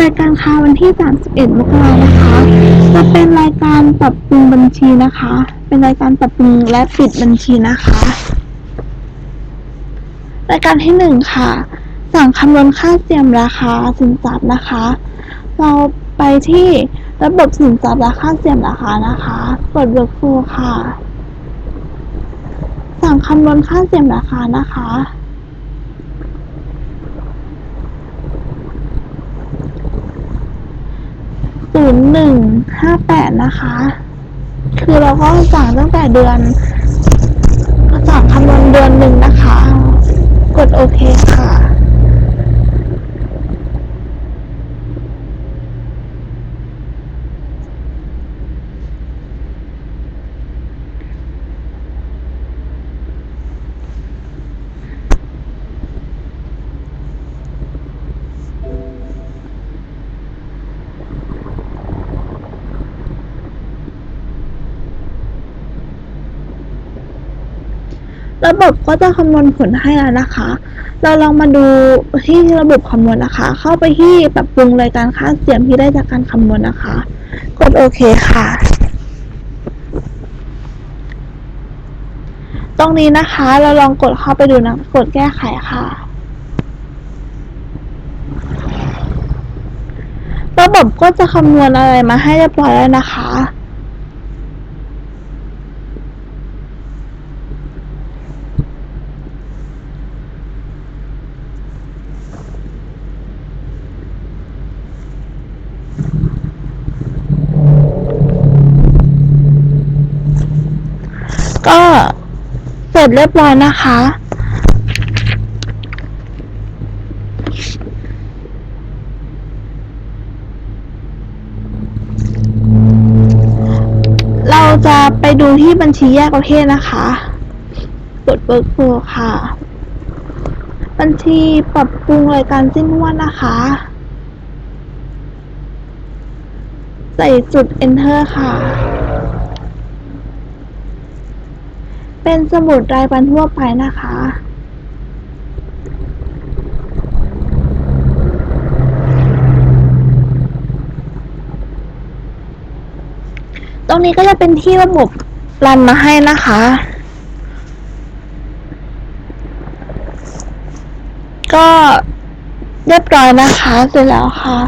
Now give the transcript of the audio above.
รายการค้าวันที่ 31 มกรานะคะ จะเป็นรายการปรับปรุงบัญชีนะคะ เป็นรายการปรับปรุงและปิดบัญชีนะคะ รายการที่หนึ่งค่ะ สั่งคำนวณค่าเสี่ยมราคาสินทรัพย์นะคะ เราไปที่ระบบสินทรัพย์และค่าเสี่ยมราคานะคะกด workflow ค่ะ สั่งคำนวณค่าเสี่ยมราคานะคะ ศูน ย์หนึ่งห้าแปดนะคะ คือเราก็สั่งตั้งแต่เดือนสั่งคำนวณเดือนหนึ่งนะคะ กดโอเคค่ะ ระบบก็จะคำนวณผลให้แล้วนะคะ เราลองมาดูที่ระบบคำนวณนะคะ เข้าไปที่ปรับปรุงรายการค่าเสียงที่ได้จากการคำนวณนะคะ กดโอเคค่ะ ตรงนี้นะคะ เราลองกดเข้าไปดูนะ กดแก้ไขค่ะระบบก็จะคำนวณอะไรมาให้เรียบร้อยแล้วนะคะ ก็เสร็จเรียบร้อยนะคะ เราจะไปดูที่บัญชีแยกประเภทนะคะ กดเบิร์กโฟค่ะ บัญชีปรับปรุงรายการสิ้นงวดนะคะใส่จุด enter ค่ะ เป็นสมุดรายวันทั่วไปนะคะตรงนี้ก็จะเป็นที่ระบบรันมาให้นะคะ ก็เรียบร้อยนะคะ เสร็จแล้วค่ะ